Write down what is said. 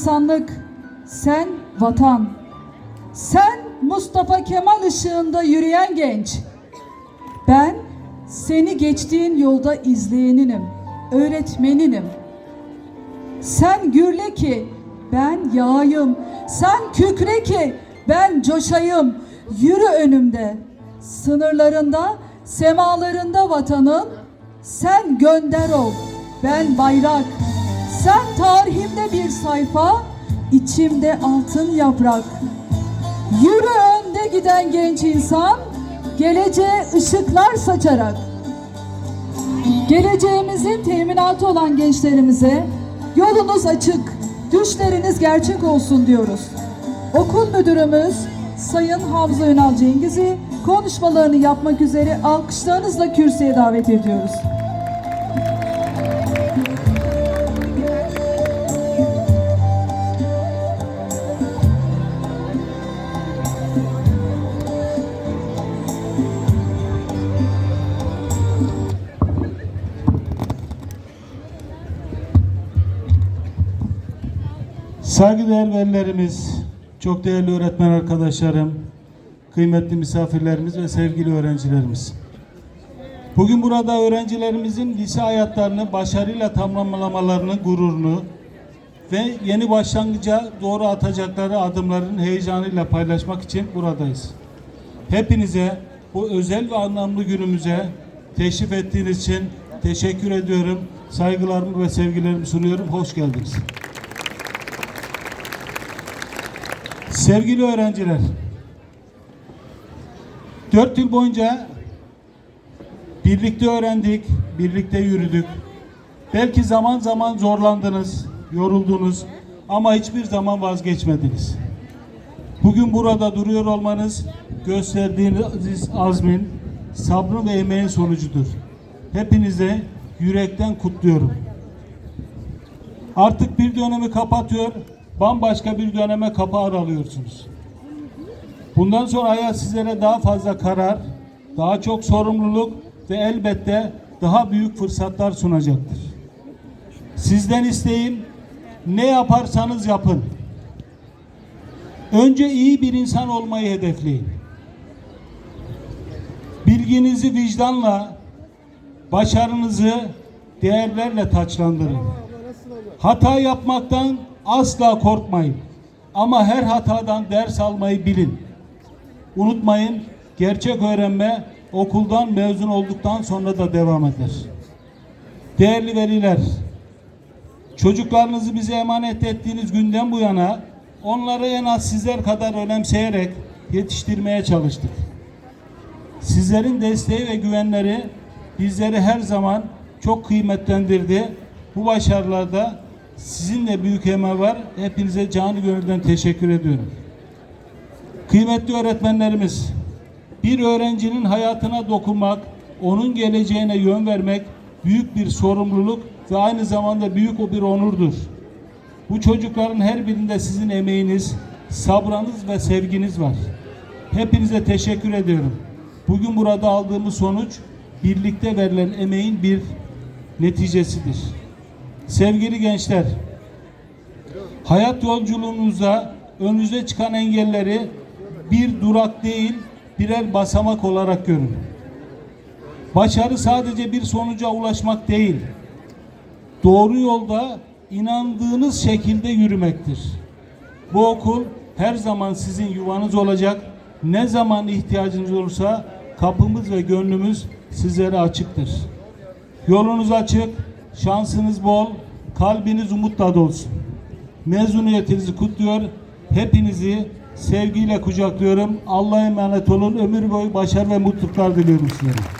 insanlık, sen vatan. Sen Mustafa Kemal ışığında yürüyen genç. Ben seni geçtiğin yolda izleyeninim, öğretmeninim. Sen gürle ki ben yağayım, sen kükre ki ben coşayım. Yürü önümde, sınırlarında, semalarında vatanın. Sen gönder ol, ben bayrak. Sen tarihimde bir sayfa, içimde altın yaprak. Yürü önde giden genç insan, geleceğe ışıklar saçarak. Geleceğimizin teminatı olan gençlerimize yolunuz açık, düşleriniz gerçek olsun diyoruz. Okul müdürümüz Sayın Hamza Ünal Cengiz'i konuşmalarını yapmak üzere alkışlarınızla kürsüye davet ediyoruz. Saygıdeğer velilerimiz, çok değerli öğretmen arkadaşlarım, kıymetli misafirlerimiz ve sevgili öğrencilerimiz. Bugün burada öğrencilerimizin lise hayatlarını başarıyla tamamlamalarının gururunu ve yeni başlangıca doğru atacakları adımların heyecanıyla paylaşmak için buradayız. Hepinize bu özel ve anlamlı günümüze teşrif ettiğiniz için teşekkür ediyorum. Saygılarımı ve sevgilerimi sunuyorum. Hoş geldiniz. Sevgili öğrenciler, dört yıl boyunca birlikte öğrendik, birlikte yürüdük. Belki zaman zaman zorlandınız, yoruldunuz ama hiçbir zaman vazgeçmediniz. Bugün burada duruyor olmanız gösterdiğiniz azmin, sabrın ve emeğin sonucudur. Hepinize yürekten kutluyorum. Artık bir dönemi kapatıyor, bambaşka bir döneme kapı aralıyorsunuz. Bundan sonra hayat sizlere daha fazla karar, daha çok sorumluluk ve elbette daha büyük fırsatlar sunacaktır. Sizden isteğim ne yaparsanız yapın. Önce iyi bir insan olmayı hedefleyin. Bilginizi vicdanla, başarınızı değerlerle taçlandırın. Hata yapmaktan asla korkmayın. Ama her hatadan ders almayı bilin. Unutmayın, gerçek öğrenme okuldan mezun olduktan sonra da devam eder. Değerli veliler, çocuklarınızı bize emanet ettiğiniz günden bu yana onları en az sizler kadar önemseyerek yetiştirmeye çalıştık. Sizlerin desteği ve güvenleri bizleri her zaman çok kıymetlendirdi. Bu başarılarda sizin de büyük emeği var. Hepinize canı gönülden teşekkür ediyorum. Kıymetli öğretmenlerimiz, bir öğrencinin hayatına dokunmak, onun geleceğine yön vermek büyük bir sorumluluk ve aynı zamanda büyük bir onurdur. Bu çocukların her birinde sizin emeğiniz, sabrınız ve sevginiz var. Hepinize teşekkür ediyorum. Bugün burada aldığımız sonuç birlikte verilen emeğin bir neticesidir. Sevgili gençler, hayat yolculuğunuzda önünüze çıkan engelleri bir durak değil, birer basamak olarak görün. Başarı sadece bir sonuca ulaşmak değil, doğru yolda inandığınız şekilde yürümektir. Bu okul her zaman sizin yuvanız olacak. Ne zaman ihtiyacınız olursa kapımız ve gönlümüz sizlere açıktır. Yolunuz açık, şansınız bol, kalbiniz umutla dolsun. Mezuniyetinizi kutluyor. Hepinizi sevgiyle kucaklıyorum. Allah'a emanet olun. Ömür boyu başarı ve mutluluklar diliyorum sizlere.